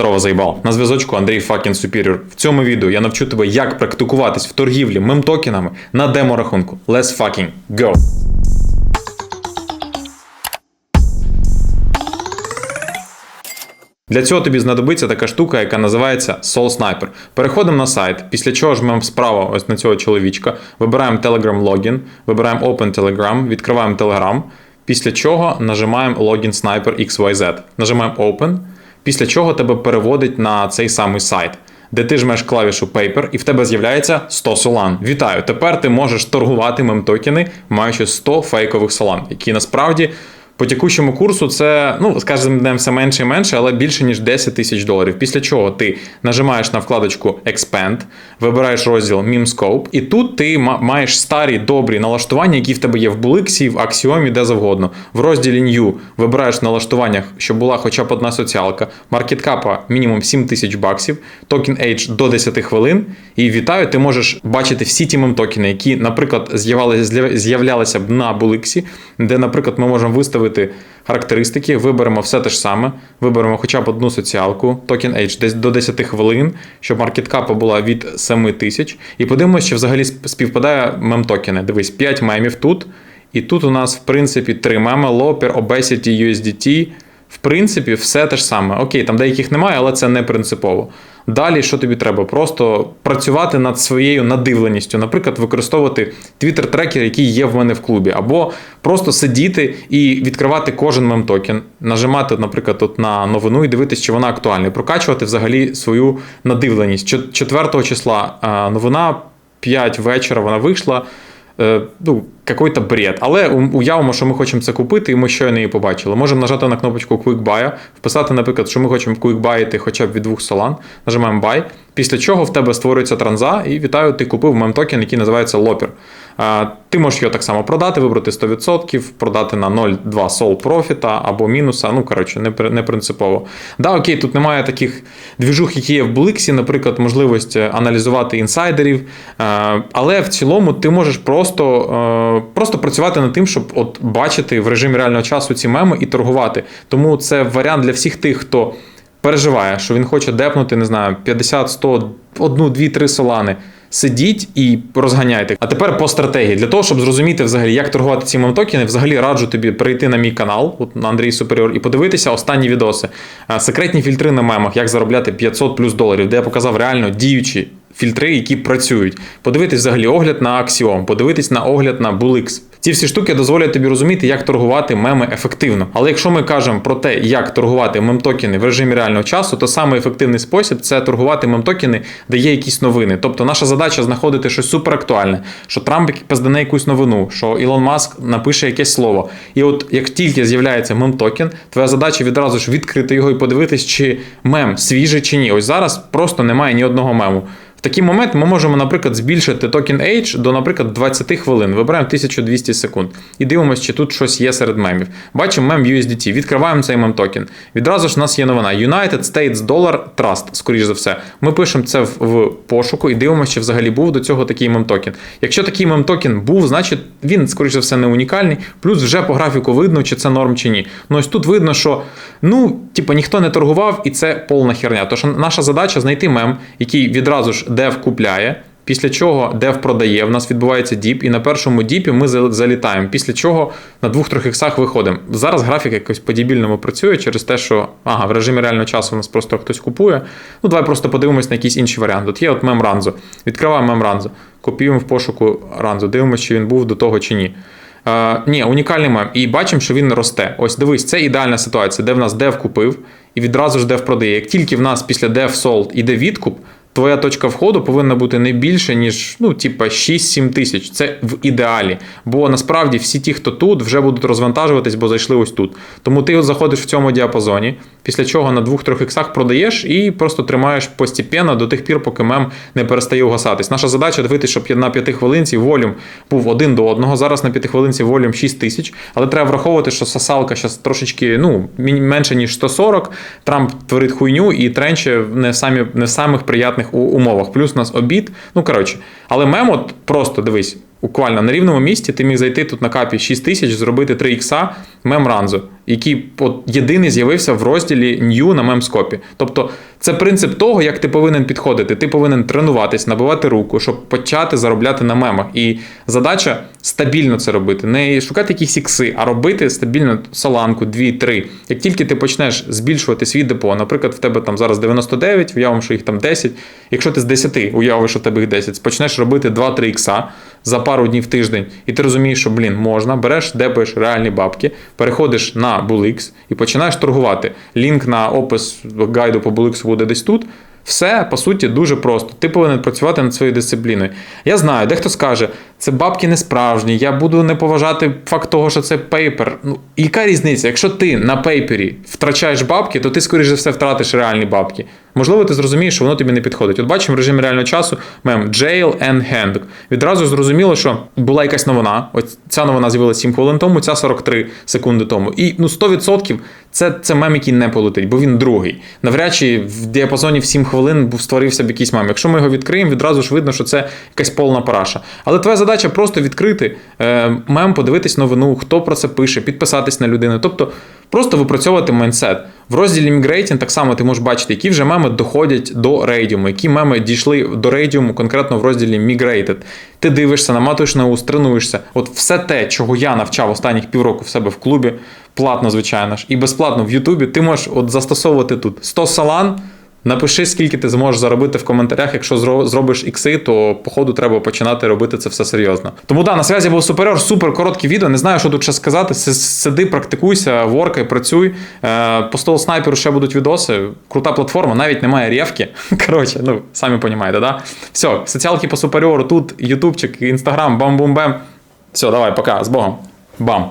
Здорово, заїбал. На зв'язочку Андрій Факін Superior. В цьому відео я навчу тебе, як практикуватись в торгівлі мем-токенами на демо-рахунку. Let's fucking go! Для цього тобі знадобиться така штука, яка називається Soul Sniper. Переходимо на сайт, після чого жмемо справа ось на цього чоловічка, вибираємо Telegram Login, вибираємо Open Telegram, відкриваємо Telegram, після чого нажимаємо Login Sniper XYZ. Нажимаємо Open, після чого тебе переводить на цей самий сайт. Де ти жмеш клавішу Paper, і в тебе з'являється 100 солан. Вітаю! Тепер ти можеш торгувати мем-токени, маючи 100 фейкових солан, які насправді по текущому курсу це, ну, з кожним днем все менше і менше, але більше, ніж 10 тисяч доларів. Після чого ти нажимаєш на вкладочку Expand, вибираєш розділ Meme Scope, і тут ти маєш старі добрі налаштування, які в тебе є в Буликсі, в Аксіомі, де завгодно. В розділі New вибираєш в налаштуваннях, щоб була хоча б одна соціалка, маркеткапа мінімум 7 тисяч баксів, токен Age до 10 хвилин. І вітаю, ти можеш бачити всі ті мем-токени, які, наприклад, з'являлися, б на Буликсі, де, наприклад, ми можемо виставити характеристики, виберемо все те ж саме, виберемо хоча б одну соціалку, токен H десь до 10 хвилин, щоб маркеткапа була від 7 тисяч. І подивимося, чи взагалі співпадає мем-токени. Дивись, 5 мемів тут. І тут у нас, в принципі, 3 меми: Loper, Obesity, USDT. В принципі, все те ж саме. Окей, там деяких немає, але це не принципово. Далі, що тобі треба? Просто працювати над своєю надивленістю, наприклад, використовувати твіттер-трекер, який є в мене в клубі, або просто сидіти і відкривати кожен мем-токен, нажимати, наприклад, тут на новину і дивитися, чи вона актуальна, і прокачувати взагалі свою надивленість. 4 числа новина 5 вечора вона вийшла. Е, ну, какой-то бред. Але уявимо, що ми хочемо це купити, і ми щойно її побачили. Можемо нажати на кнопочку Quick Buy, вписати, наприклад, що ми хочемо Quick Buy хоча б від двох солан. Нажимаємо Buy, після чого в тебе створюється транза, і вітаю, ти купив мем-токен, який називається Loper. Ти можеш його так само продати, вибрати 100%, продати на 0,2 сол профіта або мінуса. Ну, коротше, не, не принципово. Да, окей, тут немає таких двіжух, які є в Бликсі, наприклад, можливість аналізувати інсайдерів. Е, Але в цілому ти можеш просто, е, просто працювати над тим, щоб от бачити в режимі реального часу ці меми і торгувати. Тому це варіант для всіх тих, хто переживає, що він хоче депнути, не знаю, 50, 100, одну, дві, три солани. Сидіть і розганяйте. А тепер по стратегії. Для того, щоб зрозуміти взагалі, як торгувати ці мемтокени, взагалі раджу тобі перейти на мій канал, от на Андрій Суперіор, і подивитися останні відоси. Е, Секретні фільтри на мемах, як заробляти 500 плюс доларів, де я показав реально діючі фільтри, які працюють. Подивитись взагалі огляд на Axiom, подивитись на огляд на Bulix. Ці всі штуки дозволять тобі розуміти, як торгувати меми ефективно. Але якщо ми кажемо про те, як торгувати мемтокени в режимі реального часу, то самий ефективний спосіб це торгувати мемтокени, де є якісь новини. Тобто наша задача знаходити щось суперактуальне, що Трамп пиздане якусь новину, що Ілон Маск напише якесь слово. І от як тільки з'являється мем-токен, твоя задача відразу ж відкрити його і подивитись, чи мем свіжий чи ні. Ось зараз просто немає ні одного мему. В такий момент ми можемо, наприклад, збільшити токен Age до, наприклад, 20 хвилин. Вибираємо 1200 секунд і дивимося, чи тут щось є серед мемів. Бачимо мем USDT, відкриваємо цей мем токен. Відразу ж у нас є новина United States Dollar Trust, скоріш за все. Ми пишемо це в, пошуку і дивимося, чи взагалі був до цього такий мем токен. Якщо такий мем токен був, значить він, скоріш за все, не унікальний. Плюс вже по графіку видно, чи це норм чи ні. Ну ось тут видно, що ну, типу, ніхто не торгував, і це повна херня. Тож наша задача знайти мем, який відразу ж дев купляє. Після чого дев продає, в нас відбувається діп, і на першому діпі ми залітаємо. Після чого на двох-трьох іксах виходимо. Зараз графік якось по-дібільному працює через те, що ага, в режимі реального часу у нас просто хтось купує. Ну, давай просто подивимось на якийсь інший варіант. Тут є от мем Ранзо. Відкриваємо мем Ранзо, копіюємо в пошуку Ранзо, дивимося, чи він був до того чи ні. Е, ні, унікальний мем. І бачимо, що він росте. Ось дивись, це ідеальна ситуація, де в нас дев купив і відразу ж дев продає. Як тільки в нас після дев sold іде відкуп, твоя точка входу повинна бути не більше, ніж ну, типа 6-7 тисяч. Це в ідеалі. Бо насправді всі ті, хто тут, вже будуть розвантажуватись, бо зайшли ось тут. Тому ти заходиш в цьому діапазоні, після чого на 2-3 іксах продаєш і просто тримаєш постепенно до тих пір, поки мем не перестає угасатись. Наша задача дивитися, щоб на 5 хвилинці волюм був один до одного. Зараз на 5 хвилинці волюм 6 тисяч. Але треба враховувати, що сосалка зараз трошечки ну, менше, ніж 140. Трамп творить хуйню і тренче не самі, не самих приятних у- умовах. Плюс у нас обід. Ну, коротше. Але мем, от просто дивись, буквально на рівному місці ти міг зайти тут на капі 6 тисяч, зробити 3 ікса, мем ранзо. Який от єдиний з'явився в розділі New на мемскопі. Тобто це принцип того, як ти повинен підходити. Ти повинен тренуватись, набивати руку, щоб почати заробляти на мемах. І задача стабільно це робити. Не шукати якісь ікси, а робити стабільно соланку, 2-3. Як тільки ти почнеш збільшувати свій депо, наприклад, в тебе там зараз 99, уявимо, що їх там 10. Якщо ти з 10 уявиш, що в тебе їх 10, почнеш робити 2-3 ікса за пару днів в тиждень, і ти розумієш, що блін, можна, береш, депаєш реальні бабки, переходиш на BullX і починаєш торгувати. Лінк на опис гайду по BullX буде десь тут. Все по суті дуже просто. Ти повинен працювати над своєю дисципліною. Я знаю, дехто скаже, це бабки не справжні, я буду не поважати факт того, що це пейпер. Ну, яка різниця? Якщо ти на пейпері втрачаєш бабки, то ти, скоріш за все, втратиш реальні бабки. Можливо, ти зрозумієш, що воно тобі не підходить. От бачимо в режимі реального часу мем Jail and Hand. Відразу зрозуміло, що була якась новина. Ось ця новина з'явилася 7 хвилин тому, ця 43 секунди тому. І ну 100% це, це мем, який не полетить, бо він другий. Навряд чи в діапазоні в 7 хвилин створився б якийсь мем. Якщо ми його відкриємо, відразу ж видно, що це якась повна параша. Але твоя задача просто відкрити е, мем, подивитись новину, хто про це пише, підписатись на людину. Тобто просто випрацьовувати майндсет. В розділі Migrating так само ти можеш бачити, які вже меми доходять до рейдіуму, які меми дійшли до рейдіуму конкретно в розділі Migrated. Ти дивишся, наматуєш на ус, тренуєшся. От все те, чого я навчав останніх півроку в себе в клубі, платно, звичайно ж, і безплатно в Ютубі, ти можеш от застосовувати тут 100 салан. Напиши, скільки ти зможеш заробити в коментарях. Якщо зробиш ікси, то походу треба починати робити це все серйозно. Тому да, на зв'язі був суперіор, супер коротке відео. Не знаю, що тут ще сказати. Сиди, практикуйся, воркай, працюй. Е, По стол снайперу ще будуть відоси. Крута платформа, навіть немає ревки. Коротше, ну самі розумієте, да? Все, соціалки по суперіору тут, ютубчик, інстаграм, бам-бум-бем. Все, давай, пока, з Богом. Бам.